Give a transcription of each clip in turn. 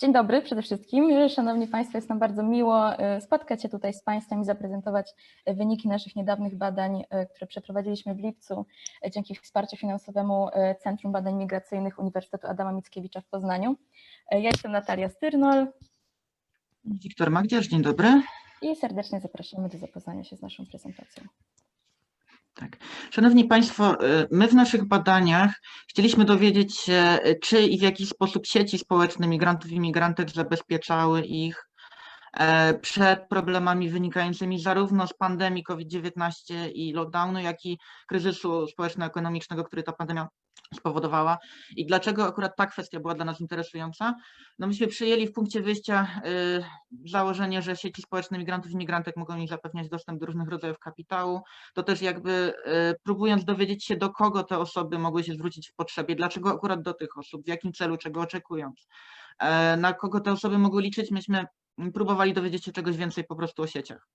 Dzień dobry przede wszystkim. Szanowni Państwo, jest nam bardzo miło e, spotkać się tutaj z Państwem i zaprezentować e, wyniki naszych niedawnych badań, e, które przeprowadziliśmy w lipcu dzięki wsparciu finansowemu Centrum Badań Migracyjnych Uniwersytetu Adama Mickiewicza w Poznaniu. Ja jestem Natalia Styrnol. Wiktor Magdziarz, dzień dobry. I serdecznie zapraszamy do zapoznania się z naszą prezentacją. Tak. Szanowni Państwo, y, my w naszych badaniach chcieliśmy dowiedzieć się, y, czy i w jaki sposób sieci społeczne migrantów i migrantek zabezpieczały ich e, przed problemami wynikającymi zarówno z pandemii COVID-19 i lockdownu, jak i kryzysu społeczno-ekonomicznego, który ta pandemia spowodowała i dlaczego akurat ta kwestia była dla nas interesująca. No myśmy przyjęli w punkcie wyjścia y, założenie, że sieci społeczne migrantów i migrantek mogą im zapewniać dostęp do różnych rodzajów kapitału. To też jakby y, próbując dowiedzieć się, do kogo te osoby mogły się zwrócić w potrzebie, dlaczego akurat do tych osób, w jakim celu, czego oczekując, e, na kogo te osoby mogły liczyć, myśmy próbowali dowiedzieć się czegoś więcej po prostu o sieciach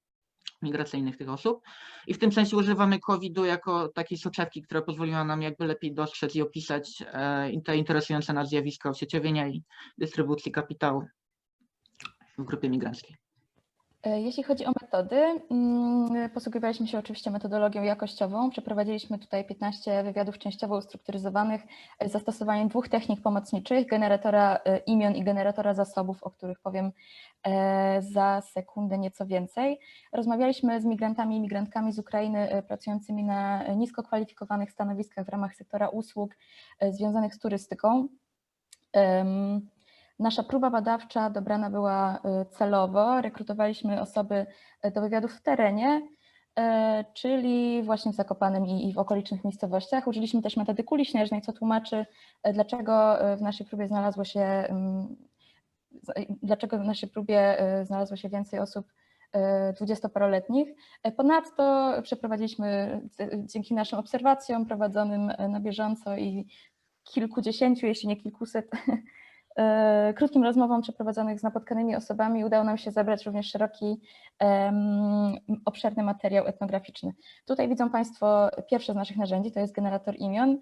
migracyjnych tych osób. I w tym sensie używamy COVID-u jako takiej soczewki, która pozwoliła nam jakby lepiej dostrzec i opisać e, te interesujące nas zjawiska osieciowienia i dystrybucji kapitału w grupie migranckiej. E, jeśli chodzi o metody, mm, posługiwaliśmy się oczywiście metodologią jakościową. Przeprowadziliśmy tutaj 15 wywiadów częściowo ustrukturyzowanych z zastosowaniem dwóch technik pomocniczych, generatora e, imion i generatora zasobów, o których powiem e, za sekundę nieco więcej. Rozmawialiśmy z migrantami i migrantkami z Ukrainy pracującymi na nisko kwalifikowanych stanowiskach w ramach sektora usług związanych z turystyką. Nasza próba badawcza dobrana była y, celowo. Rekrutowaliśmy osoby y, do wywiadów w terenie, y, czyli właśnie w Zakopanem i w okolicznych miejscowościach. Użyliśmy też metody kuli śnieżnej, co tłumaczy, dlaczego w naszej próbie znalazło się, dlaczego w naszej próbie znalazło się więcej osób dwudziestoparoletnich. Ponadto przeprowadziliśmy dzięki naszym obserwacjom prowadzonym na bieżąco i kilkudziesięciu, jeśli nie kilkuset E, krótkim rozmowom przeprowadzonych z napotkanymi osobami udało nam się zebrać również szeroki, obszerny materiał etnograficzny. Tutaj widzą Państwo pierwsze z naszych narzędzi, to jest generator imion.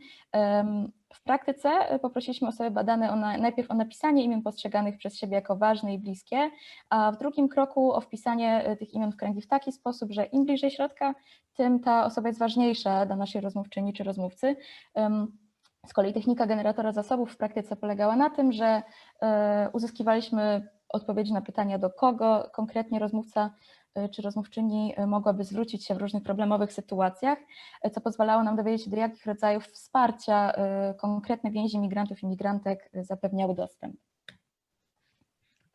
W praktyce poprosiliśmy osoby badane o na, najpierw o napisanie imion postrzeganych przez siebie jako ważne i bliskie, a w drugim kroku o wpisanie e, tych imion w kręgi w taki sposób, że im bliżej środka, tym ta osoba jest ważniejsza dla naszej rozmówczyni czy rozmówcy. Z kolei technika generatora zasobów w praktyce polegała na tym, że e, uzyskiwaliśmy odpowiedzi na pytania, do kogo konkretnie rozmówca e, czy rozmówczyni e, mogłaby zwrócić się w różnych problemowych sytuacjach, co pozwalało nam dowiedzieć się, do jakich rodzajów wsparcia konkretne więzi migrantów i migrantek zapewniały dostęp.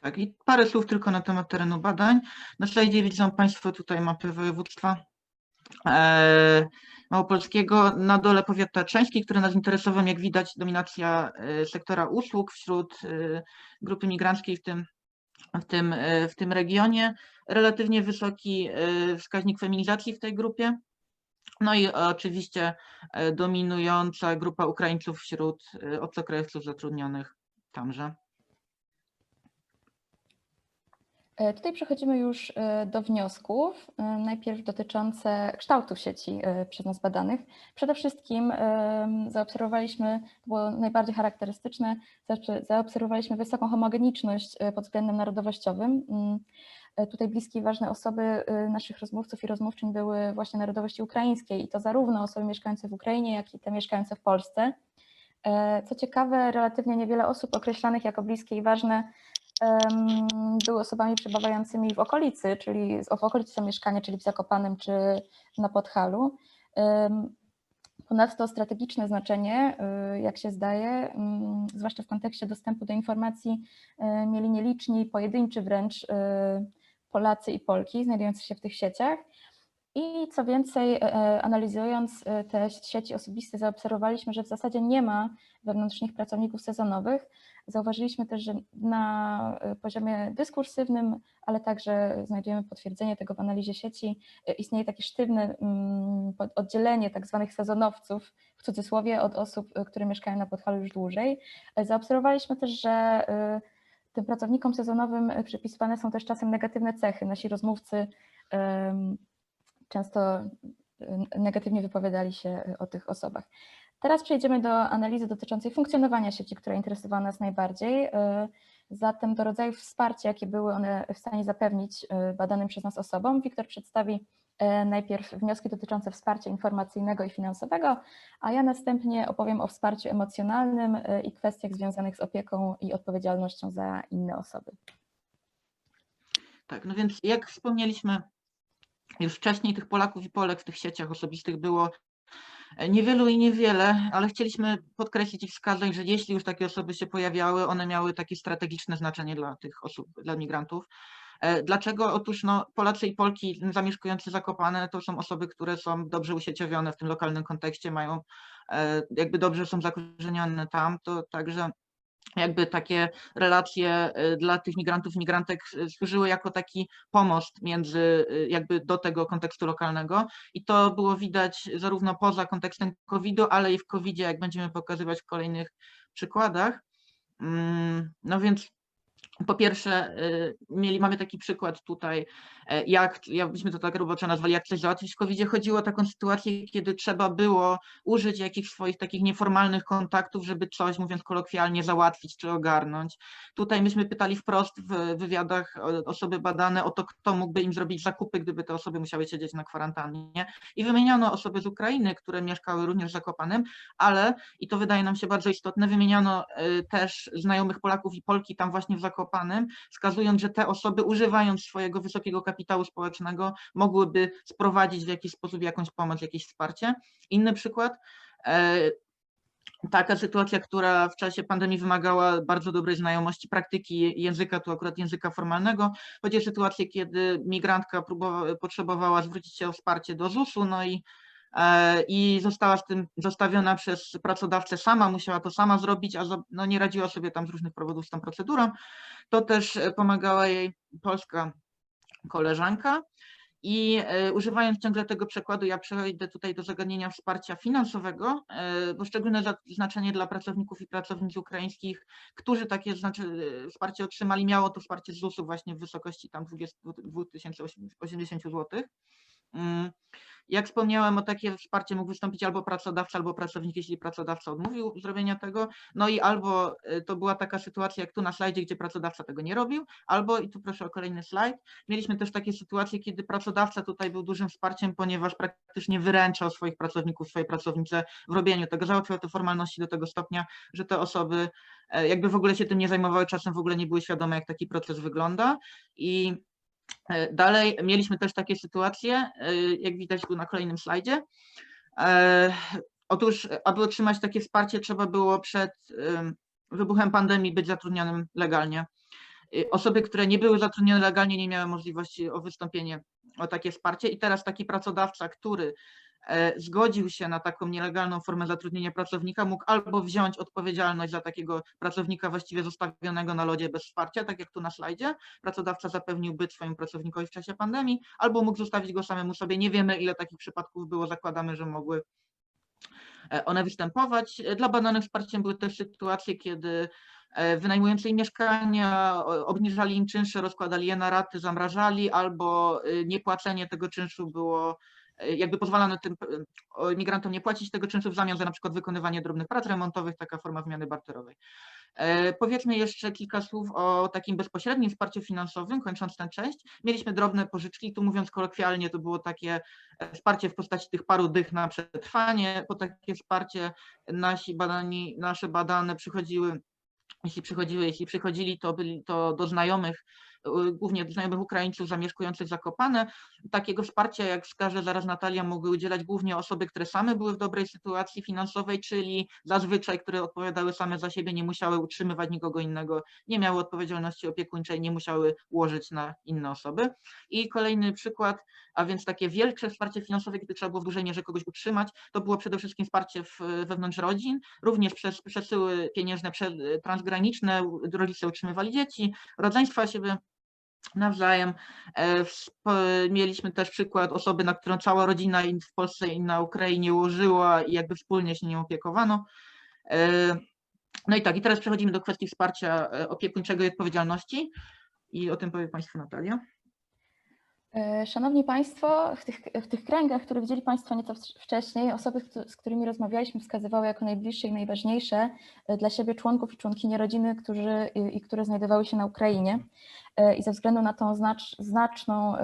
Tak, i parę słów tylko na temat terenu badań. Na slajdzie widzą Państwo tutaj mapę województwa Małopolskiego. Na dole powiat tatrzański, który nas interesował, jak widać, dominacja e, sektora usług wśród e, grupy migranckiej w tym, w tym, e, w tym regionie. Relatywnie wysoki wskaźnik feminizacji w tej grupie. No i oczywiście dominująca grupa Ukraińców wśród obcokrajowców zatrudnionych tamże. E, tutaj przechodzimy już e, do wniosków, e, najpierw dotyczące kształtu sieci przez nas badanych. Przede wszystkim zaobserwowaliśmy, to było najbardziej charakterystyczne, zaobserwowaliśmy wysoką homogeniczność pod względem narodowościowym. Mm, tutaj bliskie i ważne osoby naszych rozmówców i rozmówczyń były właśnie narodowości ukraińskiej i to zarówno osoby mieszkające w Ukrainie, jak i te mieszkające w Polsce. Co ciekawe, relatywnie niewiele osób określanych jako bliskie i ważne były osobami przebywającymi w okolicy, czyli w okolicy zamieszkania, czyli w Zakopanem czy na Podhalu. Ponadto strategiczne znaczenie, y, jak się zdaje, zwłaszcza w kontekście dostępu do informacji, y, mieli nieliczni, pojedynczy wręcz y, Polacy i Polki znajdujący się w tych sieciach. I co więcej, analizując te sieci osobiste, zaobserwowaliśmy, że w zasadzie nie ma wewnątrz nich pracowników sezonowych, Zauważyliśmy też, że na e, poziomie dyskursywnym, ale także znajdujemy potwierdzenie tego w analizie sieci, e, istnieje takie sztywne mm, oddzielenie tak zwanych sezonowców, w cudzysłowie, od osób, e, które mieszkają na Podhalu już dłużej. Zaobserwowaliśmy też, że tym pracownikom sezonowym przypisywane są też czasem negatywne cechy. Nasi rozmówcy często negatywnie wypowiadali się o tych osobach. Teraz przejdziemy do analizy dotyczącej funkcjonowania sieci, która interesowała nas najbardziej. E, Zatem do rodzajów wsparcia, jakie były one w stanie zapewnić badanym przez nas osobom, Wiktor przedstawi najpierw wnioski dotyczące wsparcia informacyjnego i finansowego, a ja następnie opowiem o wsparciu emocjonalnym i kwestiach związanych z opieką i odpowiedzialnością za inne osoby. Tak, no więc jak wspomnieliśmy już wcześniej, tych Polaków i Polek w tych sieciach osobistych było e, niewielu i niewiele, ale chcieliśmy podkreślić i wskazać, że jeśli już takie osoby się pojawiały, one miały takie strategiczne znaczenie dla tych osób, dla migrantów. E, Dlaczego? Otóż no, Polacy i Polki zamieszkujący Zakopane to są osoby, które są dobrze usieciowione w tym lokalnym kontekście, mają e, jakby dobrze są zakorzenione tam, to także jakby takie relacje y, dla tych migrantów, migrantek y, służyły jako taki pomost między y, jakby do tego kontekstu lokalnego i to było widać zarówno poza kontekstem COVID-u, ale i w COVID-zie, jak będziemy pokazywać w kolejnych przykładach. Mm, No więc po pierwsze, mieli, mamy taki przykład tutaj, e, jak, ja byśmy to tak roboczo nazwali, jak coś załatwić w covid chodziło o taką sytuację, kiedy trzeba było użyć jakichś swoich takich nieformalnych kontaktów, żeby coś, mówiąc kolokwialnie, załatwić czy ogarnąć. Tutaj myśmy pytali wprost w wywiadach osoby badane o to, kto mógłby im zrobić zakupy, gdyby te osoby musiały siedzieć na kwarantannie. I wymieniano osoby z Ukrainy, które mieszkały również w Zakopanem, ale, i to wydaje nam się bardzo istotne, wymieniano y, też znajomych Polaków i Polki tam właśnie w Zakopanem, wskazując, że te osoby używając swojego wysokiego kapitału społecznego mogłyby sprowadzić w jakiś sposób jakąś pomoc, jakieś wsparcie. Inny przykład, e, taka sytuacja, która w czasie pandemii wymagała bardzo dobrej znajomości praktyki języka, tu akurat języka formalnego. Chodzi o sytuację, kiedy migrantka potrzebowała zwrócić się o wsparcie do ZUS-u, no i e, i została z tym zostawiona przez pracodawcę sama, musiała to sama zrobić, a no nie radziła sobie tam z różnych powodów z tą procedurą. To też pomagała jej polska koleżanka. I e, używając ciągle tego przekładu, ja przejdę tutaj do zagadnienia wsparcia finansowego, e, bo szczególne znaczenie dla pracowników i pracownic ukraińskich, którzy takie znaczy, e, wsparcie otrzymali, miało to wsparcie z ZUS-u właśnie w wysokości tam 20 2080 zł. Mm, Jak wspomniałem, o takie wsparcie mógł wystąpić albo pracodawca, albo pracownik, jeśli pracodawca odmówił zrobienia tego. No i albo y, to była taka sytuacja, jak tu na slajdzie, gdzie pracodawca tego nie robił, albo, i tu proszę o kolejny slajd, mieliśmy też takie sytuacje, kiedy pracodawca tutaj był dużym wsparciem, ponieważ praktycznie wyręczał swoich pracowników, swoje pracownice w robieniu tego, załatwiał te formalności do tego stopnia, że te osoby e, jakby w ogóle się tym nie zajmowały, czasem w ogóle nie były świadome, jak taki proces wygląda i Dalej mieliśmy też takie sytuacje, e, jak widać tu na kolejnym slajdzie. E, Otóż, aby otrzymać takie wsparcie, trzeba było przed em, wybuchem pandemii być zatrudnionym legalnie. Osoby, które nie były zatrudnione legalnie, nie miały możliwości o wystąpienie o takie wsparcie i teraz taki pracodawca, który e, zgodził się na taką nielegalną formę zatrudnienia pracownika, mógł albo wziąć odpowiedzialność za takiego pracownika właściwie zostawionego na lodzie bez wsparcia, tak jak tu na slajdzie, pracodawca zapewnił byt swojemu pracownikowi w czasie pandemii, albo mógł zostawić go samemu sobie. Nie wiemy, ile takich przypadków było, zakładamy, że mogły e, one występować. E, Dla badanych wsparciem były też sytuacje, kiedy e, wynajmujący im mieszkania obniżali im czynsze, rozkładali je na raty, zamrażali, albo e, niepłacenie tego czynszu było e, jakby pozwalano tym e, migrantom nie płacić tego czynszu w zamian za na przykład wykonywanie drobnych prac remontowych, taka forma wymiany barterowej. E, Powiedzmy jeszcze kilka słów o takim bezpośrednim wsparciu finansowym, kończąc tę część. Mieliśmy drobne pożyczki, tu mówiąc kolokwialnie, to było takie e, wsparcie w postaci tych paru dych na przetrwanie. Po takie wsparcie nasi badani, nasze badane przychodziły, jeśli przychodziły, jeśli przychodzili, to byli to do znajomych, głównie do znajomych Ukraińców zamieszkujących Zakopane. Takiego wsparcia, jak wskaże zaraz Natalia, mogły udzielać głównie osoby, które same były w dobrej sytuacji finansowej, czyli zazwyczaj, które odpowiadały same za siebie, nie musiały utrzymywać nikogo innego, nie miały odpowiedzialności opiekuńczej, nie musiały łożyć na inne osoby. I kolejny przykład, a więc takie wielkie wsparcie finansowe, kiedy trzeba było w dużej mierze kogoś utrzymać, to było przede wszystkim wsparcie w, wewnątrz rodzin, również przez przesyły pieniężne transgraniczne, rodzice utrzymywali dzieci, rodzeństwa siebie nawzajem. E, Mieliśmy też przykład osoby, na którą cała rodzina w Polsce i na Ukrainie łożyła i jakby wspólnie się nią opiekowano. E, No i tak, i teraz przechodzimy do kwestii wsparcia e, opiekuńczego i odpowiedzialności i o tym powie Państwu Natalia. E, Szanowni Państwo, w tych, w tych kręgach, które widzieli Państwo nieco wcz- wcześniej, osoby, z którymi rozmawialiśmy, wskazywały jako najbliższe i najważniejsze e, dla siebie członków i członkinie rodziny, którzy i, i które znajdowały się na Ukrainie. E, I ze względu na tą znacz, znaczną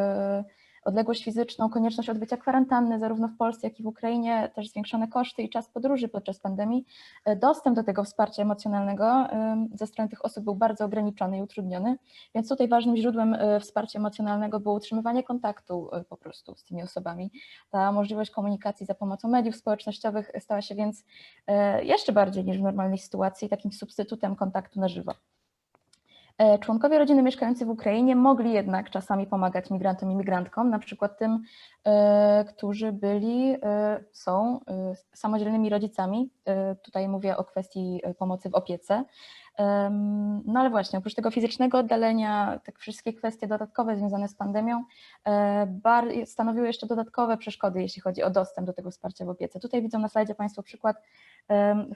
odległość fizyczną, konieczność odbycia kwarantanny zarówno w Polsce, jak i w Ukrainie, też zwiększone koszty i czas podróży podczas pandemii, e, dostęp do tego wsparcia emocjonalnego ze strony tych osób był bardzo ograniczony i utrudniony. Więc tutaj ważnym źródłem e, wsparcia emocjonalnego było utrzymywanie kontaktu e, po prostu z tymi osobami. Ta możliwość komunikacji za pomocą mediów społecznościowych stała się więc jeszcze bardziej niż w normalnej sytuacji takim substytutem kontaktu na żywo. E, Członkowie rodziny mieszkający w Ukrainie mogli jednak czasami pomagać migrantom i migrantkom, na przykład tym, e, którzy byli, e, są samodzielnymi rodzicami. Tutaj mówię o kwestii pomocy w opiece. No ale właśnie, oprócz tego fizycznego oddalenia, tak wszystkie kwestie dodatkowe związane z pandemią stanowiły jeszcze dodatkowe przeszkody, jeśli chodzi o dostęp do tego wsparcia w opiece. Tutaj widzą na slajdzie Państwo przykład,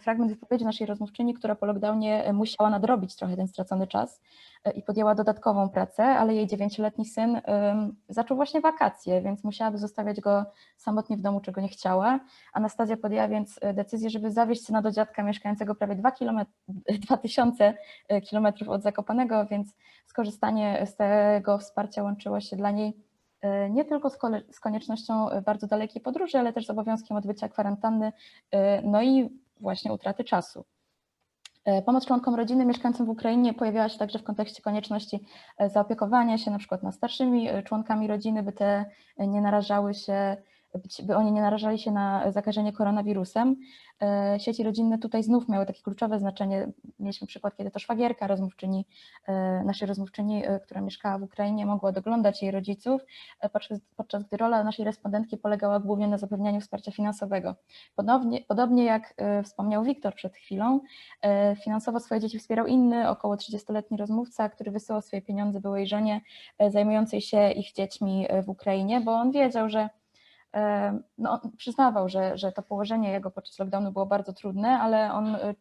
fragment wypowiedzi naszej rozmówczyni, która po lockdownie e, musiała nadrobić trochę ten stracony czas e, i podjęła dodatkową pracę, ale jej dziewięcioletni syn zaczął właśnie wakacje, więc musiałaby zostawiać go samotnie w domu, czego nie chciała. Anastazja podjęła więc e, decyzję, żeby zawieźć syna do dziadka mieszkającego prawie 2 km, 2000 kilometrów od Zakopanego, więc skorzystanie z tego wsparcia łączyło się dla niej nie tylko z, koniecznością e, bardzo dalekiej podróży, ale też z obowiązkiem odbycia kwarantanny, e, no i właśnie utraty czasu. E, Pomoc członkom rodziny mieszkającym w Ukrainie pojawiała się także w kontekście konieczności e, zaopiekowania się na przykład nad starszymi e, członkami rodziny, by te e, nie narażały się, by- oni nie narażali się na zakażenie koronawirusem. E, Sieci rodzinne tutaj znów miały takie kluczowe znaczenie. Mieliśmy przykład, kiedy to szwagierka rozmówczyni, e, naszej rozmówczyni, e, która mieszkała w Ukrainie, mogła doglądać jej rodziców, podczas, podczas gdy rola naszej respondentki polegała głównie na zapewnianiu wsparcia finansowego. Podobnie, podobnie jak wspomniał Wiktor przed chwilą, finansowo swoje dzieci wspierał inny, około 30-letni rozmówca, który wysyłał swoje pieniądze byłej żonie zajmującej się ich dziećmi w Ukrainie, bo on wiedział, że no, przyznawał, że, że to położenie jego podczas lockdownu było bardzo trudne, ale on e,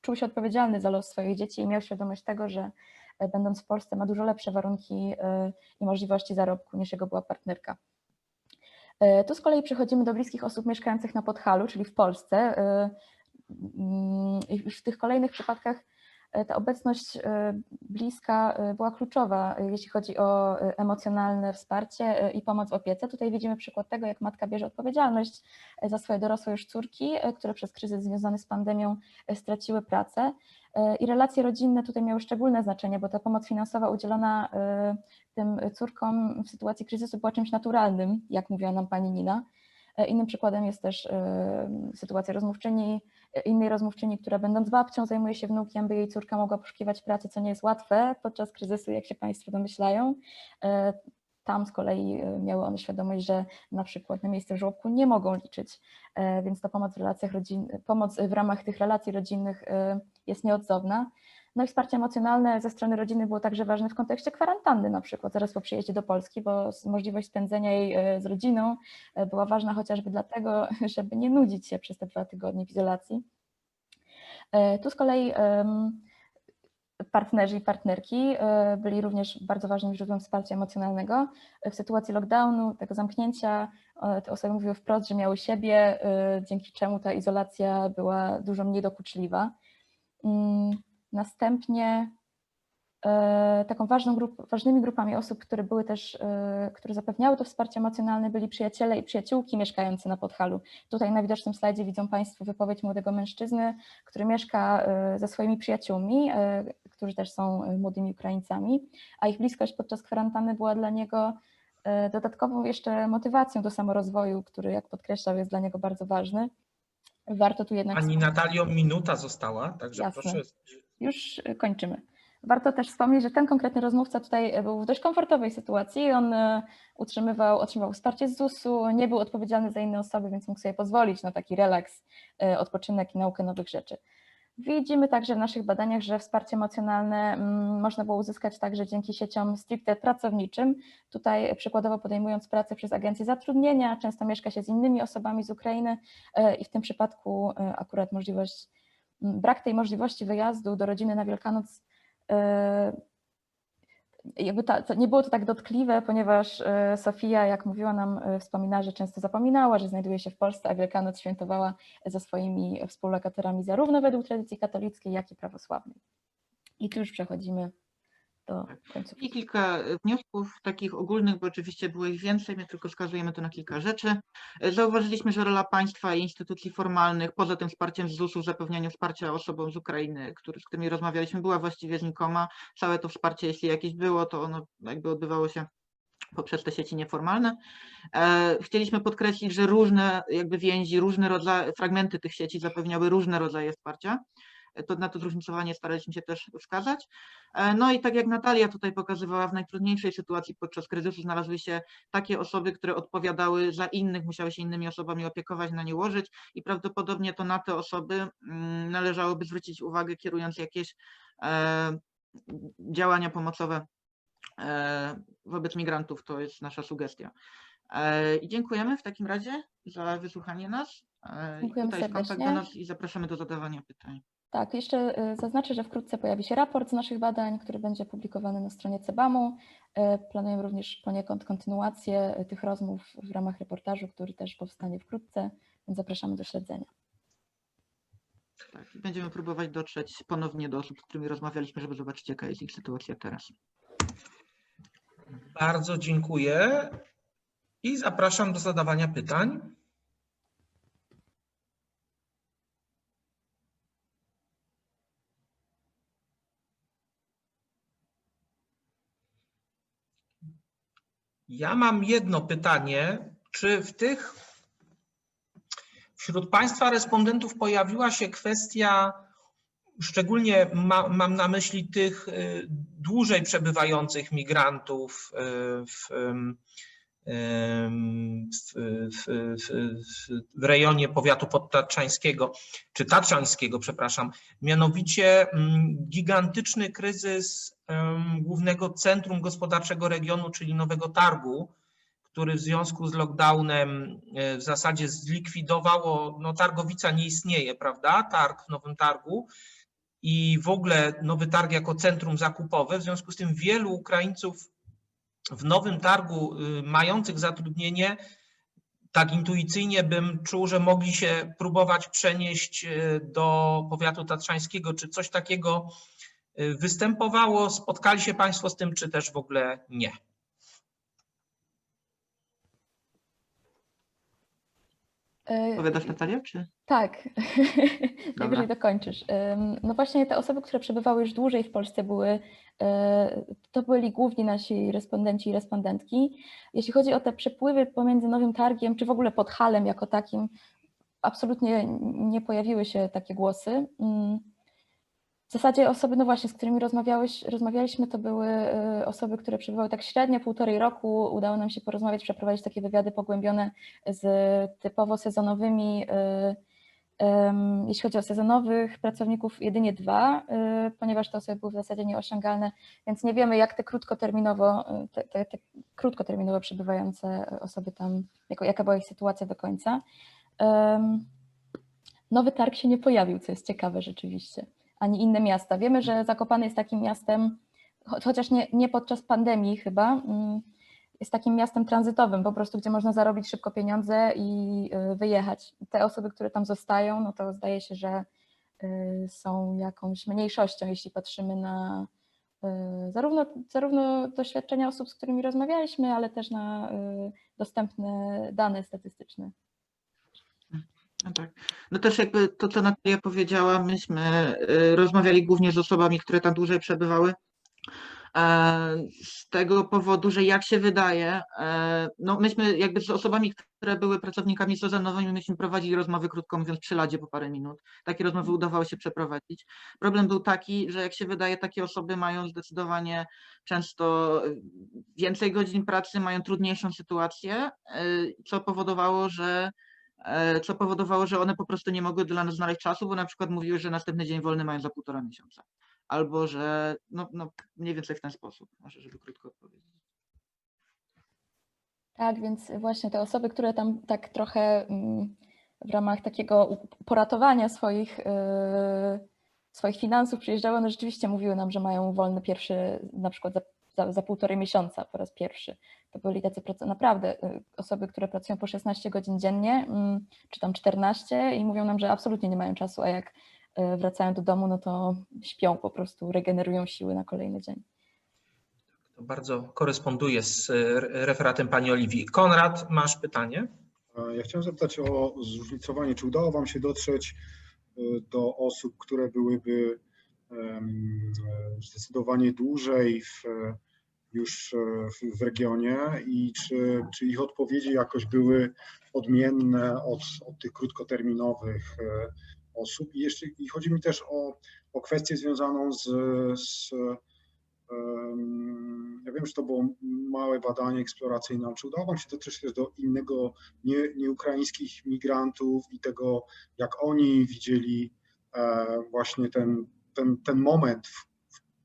czuł się odpowiedzialny za los swoich dzieci i miał świadomość tego, że e, będąc w Polsce ma dużo lepsze warunki e, i możliwości zarobku niż jego była partnerka. Tu z kolei przechodzimy do bliskich osób mieszkających na Podhalu, czyli w Polsce. Mm, w tych kolejnych przypadkach ta obecność e, bliska e, była kluczowa, e, jeśli chodzi o e, emocjonalne wsparcie e, i pomoc w opiece. Tutaj widzimy przykład tego, jak matka bierze odpowiedzialność e, za swoje dorosłe już córki, e, które przez kryzys związany z pandemią e, straciły pracę. E, I relacje rodzinne tutaj miały szczególne znaczenie, bo ta pomoc finansowa udzielona e, tym córkom w sytuacji kryzysu była czymś naturalnym, jak mówiła nam pani Nina. E, Innym przykładem jest też e, sytuacja rozmówczyni, e, innej rozmówczyni, która będąc babcią zajmuje się wnukiem, by jej córka mogła poszukiwać pracy, co nie jest łatwe podczas kryzysu, jak się Państwo domyślają. Tam z kolei miały one świadomość, że na przykład na miejsce w żłobku nie mogą liczyć, więc ta pomoc w relacjach rodzin, pomoc w ramach tych relacji rodzinnych jest nieodzowna. No i wsparcie emocjonalne ze strony rodziny było także ważne w kontekście kwarantanny na przykład, zaraz po przyjeździe do Polski, bo możliwość spędzenia jej e, z rodziną e, była ważna chociażby dlatego, żeby nie nudzić się przez te dwa tygodnie w izolacji. E, Tu z kolei partnerzy i partnerki byli również bardzo ważnym źródłem wsparcia emocjonalnego. W sytuacji lockdownu, tego zamknięcia, te osoby mówiły wprost, że miały siebie, dzięki czemu ta izolacja była dużo mniej dokuczliwa. Następnie e, taką ważną grup, ważnymi grupami osób, które były też, e, które zapewniały to wsparcie emocjonalne, byli przyjaciele i przyjaciółki mieszkający na Podhalu. Tutaj na widocznym slajdzie widzą Państwo wypowiedź młodego mężczyzny, który mieszka e, ze swoimi przyjaciółmi, którzy też są młodymi Ukraińcami, a ich bliskość podczas kwarantanny była dla niego dodatkową jeszcze motywacją do samorozwoju, który, jak podkreślał, jest dla niego bardzo ważny. Warto tu jednak Pani Natalio, minuta została, także Jasne. proszę. Już kończymy. Warto też wspomnieć, że ten konkretny rozmówca tutaj e, był w dość komfortowej sytuacji. On e, utrzymywał, otrzymywał wsparcie z ZUS-u, nie był odpowiedzialny za inne osoby, więc mógł sobie pozwolić na taki relaks, e, odpoczynek i naukę nowych rzeczy. Widzimy także w naszych badaniach, że wsparcie emocjonalne mm, można było uzyskać także dzięki sieciom stricte pracowniczym. Tutaj przykładowo podejmując pracę przez agencję zatrudnienia, często mieszka się z innymi osobami z Ukrainy i w tym przypadku akurat możliwość, brak tej możliwości wyjazdu do rodziny na Wielkanoc e, jakby ta, nie było to tak dotkliwe, ponieważ e, Sofia, jak mówiła nam, e, wspominała, że często zapominała, że znajduje się w Polsce, a Wielkanoc świętowała ze swoimi współlokatorami zarówno według tradycji katolickiej, jak i prawosławnej. I tu już przechodzimy do końcówki. I kilka e, wniosków takich ogólnych, bo oczywiście było ich więcej, my tylko wskazujemy tu na kilka rzeczy. E, Zauważyliśmy, że rola państwa i instytucji formalnych, poza tym wsparciem z ZUS-u, zapewnianiu wsparcia osobom z Ukrainy, który, z którymi rozmawialiśmy, była właściwie znikoma. Całe to wsparcie, jeśli jakieś było, to ono jakby odbywało się poprzez te sieci nieformalne. E, Chcieliśmy podkreślić, że różne jakby więzi, różne rodzaje, fragmenty tych sieci zapewniały różne rodzaje wsparcia. E, To na to zróżnicowanie staraliśmy się też wskazać. E, No i tak jak Natalia tutaj pokazywała, w najtrudniejszej sytuacji podczas kryzysu znalazły się takie osoby, które odpowiadały za innych, musiały się innymi osobami opiekować, na nie łożyć i prawdopodobnie to na te osoby mm, należałoby zwrócić uwagę, kierując jakieś e, działania pomocowe wobec migrantów. To jest nasza sugestia. I dziękujemy w takim razie za wysłuchanie nas. Dziękujemy Tutaj jest kontakt do serdecznie. nas i zapraszamy do zadawania pytań. Tak, jeszcze y, zaznaczę, że wkrótce pojawi się raport z naszych badań, który będzie publikowany na stronie CEBAM-u. Y, Planujemy również poniekąd kontynuację y, tych rozmów w ramach reportażu, który też powstanie wkrótce, więc zapraszamy do śledzenia. Tak, i będziemy próbować dotrzeć ponownie do osób, z którymi rozmawialiśmy, żeby zobaczyć, jaka jest ich sytuacja teraz. Bardzo dziękuję i zapraszam do zadawania pytań. Ja mam jedno pytanie. Czy w tych wśród Państwa respondentów pojawiła się kwestia, szczególnie ma, mam na myśli tych y, dłużej przebywających migrantów y, w, w, w, w, w, rejonie powiatu podtatrzańskiego, czy tatrzańskiego, przepraszam, mianowicie mm, gigantyczny kryzys głównego centrum gospodarczego regionu, czyli Nowego Targu, który w związku z lockdownem e, w zasadzie zlikwidowało, no Targowica nie istnieje, prawda? Targ w Nowym Targu i w ogóle Nowy Targ jako centrum zakupowe. W związku z tym wielu Ukraińców w Nowym Targu y, mających zatrudnienie, tak intuicyjnie bym czuł, że mogli się próbować przenieść y, do powiatu tatrzańskiego. Czy coś takiego y, występowało? Spotkali się Państwo z tym, czy też w ogóle nie? Y, Powiadasz Natalia, czy? Tak, najwyżej dokończysz. No właśnie te osoby, które przebywały już dłużej w Polsce były, y, to byli główni nasi respondenci i respondentki. Jeśli chodzi o te przepływy pomiędzy Nowym Targiem, czy w ogóle pod Halem jako takim, absolutnie nie pojawiły się takie głosy. W zasadzie osoby, no właśnie, z którymi rozmawiałeś, rozmawialiśmy, to były y, osoby, które przebywały tak średnio półtorej roku. Udało nam się porozmawiać, przeprowadzić takie wywiady pogłębione z typowo sezonowymi y, Jeśli chodzi o sezonowych pracowników, jedynie dwa, y, ponieważ te osoby były w zasadzie nieosiągalne, więc nie wiemy, jak te krótkoterminowo, te, te, te krótkoterminowo przebywające osoby tam, jaka była ich sytuacja do końca. Nowy targ się nie pojawił, co jest ciekawe rzeczywiście, ani inne miasta. Wiemy, że Zakopane jest takim miastem, cho- chociaż nie, nie podczas pandemii chyba, mm, jest takim miastem tranzytowym, po prostu, gdzie można zarobić szybko pieniądze i y, wyjechać. Te osoby, które tam zostają, no to zdaje się, że y, są jakąś mniejszością, jeśli patrzymy na y, zarówno, zarówno doświadczenia osób, z którymi rozmawialiśmy, ale też na dostępne dane statystyczne. No tak. No też jakby to, co Natalia powiedziała, myśmy y, rozmawiali głównie z osobami, które tam dłużej przebywały. e, Z tego powodu, że jak się wydaje, e, no myśmy jakby z osobami, które były pracownikami sezonowymi, myśmy prowadzili rozmowy, krótko mówiąc, przy ladzie po parę minut. Takie rozmowy udawało się przeprowadzić. Problem był taki, że jak się wydaje, takie osoby mają zdecydowanie często y, więcej godzin pracy, mają trudniejszą sytuację, y, co powodowało, że co powodowało, że one po prostu nie mogły dla nas znaleźć czasu, bo na przykład mówiły, że następny dzień wolny mają za półtora miesiąca. Albo że, no, no mniej więcej w ten sposób, może żeby krótko odpowiedzieć. Tak, więc właśnie te osoby, które tam tak trochę mm, w ramach takiego poratowania swoich, y, swoich finansów przyjeżdżały, one rzeczywiście mówiły nam, że mają wolny pierwszy, na przykład za, za, półtorej miesiąca po raz pierwszy. To byli tacy naprawdę y, osoby, które pracują po 16 godzin dziennie, mm, czy tam 14 i mówią nam, że absolutnie nie mają czasu, a jak y, wracają do domu, no to śpią po prostu, regenerują siły na kolejny dzień. To bardzo koresponduje z e, referatem pani Oliwii. Konrad, masz pytanie? Ja chciałem zapytać o zróżnicowanie. Czy udało Wam się dotrzeć do osób, które byłyby zdecydowanie dłużej w, już e, w, regionie i czy, czy ich odpowiedzi jakoś były odmienne od, od tych krótkoterminowych e, osób? I jeszcze i chodzi mi też o, o kwestię związaną z, z ja wiem, że to było małe badanie eksploracyjne, ale czy udało Wam się dotrzeć też do innego nie, nieukraińskich migrantów i tego, jak oni widzieli e, właśnie ten, ten, ten moment w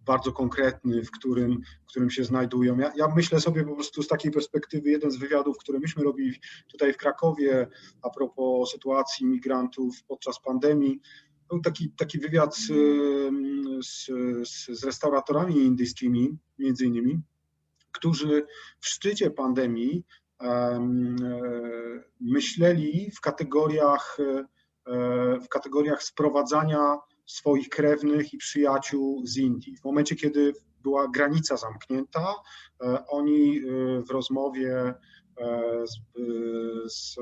bardzo konkretny, w którym, w którym się znajdują. Ja, ja myślę sobie po prostu z takiej perspektywy, jeden z wywiadów, które myśmy robili tutaj w Krakowie a propos sytuacji migrantów podczas pandemii, był taki, taki wywiad z, z, z, z restauratorami indyjskimi, między innymi, którzy w szczycie pandemii em, e, myśleli w kategoriach, e, w kategoriach sprowadzania swoich krewnych i przyjaciół z Indii. W momencie, kiedy była granica zamknięta, e, oni e, w rozmowie e, z, z,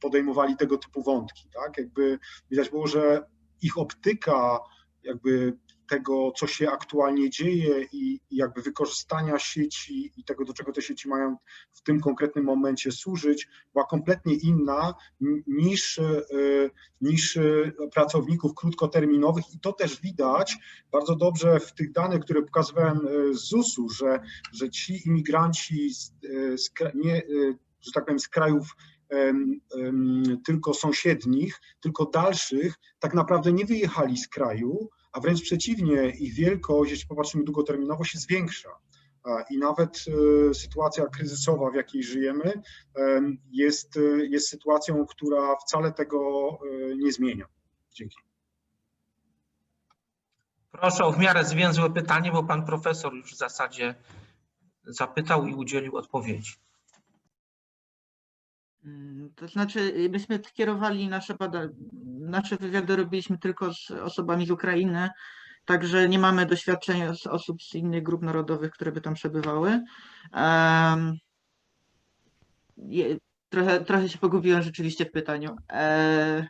podejmowali tego typu wątki. Tak? Jakby widać było, że ich optyka jakby tego, co się aktualnie dzieje i, jakby wykorzystania sieci i tego, do czego te sieci mają w tym konkretnym momencie służyć, była kompletnie inna niż, e, niż e, pracowników krótkoterminowych. I to też widać bardzo dobrze w tych danych, które pokazywałem e, z ZUS-u, że, że ci imigranci z, z, nie, że tak powiem, z krajów tylko sąsiednich, tylko dalszych, tak naprawdę nie wyjechali z kraju, a wręcz przeciwnie, ich wielkość, jeśli popatrzymy długoterminowo, się zwiększa. I nawet e, sytuacja kryzysowa, w jakiej żyjemy, em, jest, e, jest sytuacją, która wcale tego e, nie zmienia. Dzięki. Proszę o w miarę zwięzłe pytanie, bo pan profesor już w zasadzie zapytał i udzielił odpowiedzi. Mm, To znaczy, y, myśmy skierowali nasze bada- nasze wywiady robiliśmy tylko z osobami z Ukrainy, także nie mamy doświadczenia z osób z innych grup narodowych, które by tam przebywały. Em, je- Trochę, trochę się pogubiłem rzeczywiście w pytaniu. E,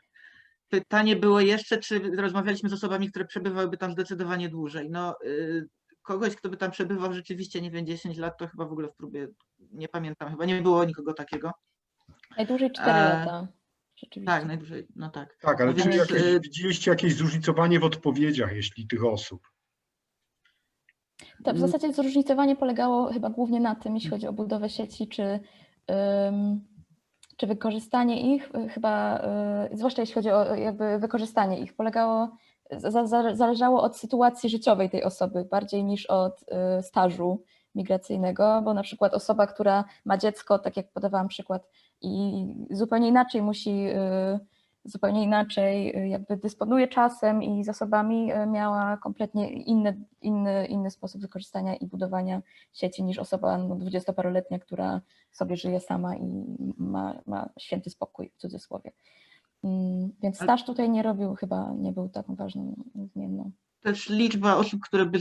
Pytanie było jeszcze, czy rozmawialiśmy z osobami, które przebywałyby tam zdecydowanie dłużej. No, y, kogoś, kto by tam przebywał rzeczywiście, nie wiem, 10 lat, to chyba w ogóle w próbie, nie pamiętam, chyba nie było nikogo takiego. Najdłużej 4 E, lata. Rzeczywiście. Tak, najdłużej, no tak. Tak, ale No czy więc, jakieś, e, widzieliście jakieś zróżnicowanie w odpowiedziach, jeśli tych osób? To w Mm. zasadzie zróżnicowanie polegało chyba głównie na tym, jeśli chodzi o budowę sieci, czy, ym, czy wykorzystanie ich, y, chyba, y, zwłaszcza jeśli chodzi o jakby wykorzystanie ich, polegało, za, za, zależało od sytuacji życiowej tej osoby, bardziej niż od y, stażu migracyjnego, bo na przykład osoba, która ma dziecko, tak jak podawałam przykład, i zupełnie inaczej musi, y, zupełnie inaczej y, jakby dysponuje czasem i zasobami, y, miała kompletnie inny, inny, inny sposób wykorzystania i budowania sieci niż osoba no, dwudziestoparoletnia, która sobie żyje sama i ma, ma święty spokój w cudzysłowie. Mm, Więc staż tutaj nie robił, chyba nie był taką ważną zmienną. Też liczba osób, które by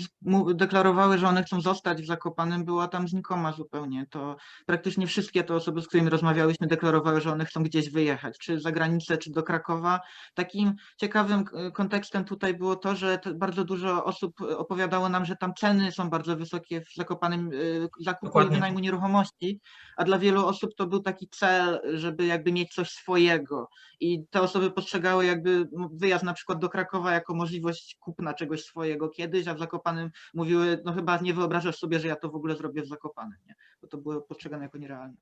deklarowały, że one chcą zostać w Zakopanem, była tam znikoma zupełnie. To praktycznie wszystkie te osoby, z którymi rozmawiałyśmy, deklarowały, że one chcą gdzieś wyjechać, czy za granicę, czy do Krakowa. Takim ciekawym k- kontekstem tutaj było to, że bardzo dużo osób opowiadało nam, że tam ceny są bardzo wysokie w Zakopanem y, zakupu i wynajmu nieruchomości, a dla wielu osób to był taki cel, żeby jakby mieć coś swojego. I te osoby postrzegały jakby wyjazd na przykład do Krakowa jako możliwość kupna czegoś swojego kiedyś, a w Zakopanem mówiły, no chyba nie wyobrażasz sobie, że ja to w ogóle zrobię w Zakopanem, nie? Bo to było postrzegane jako nierealne.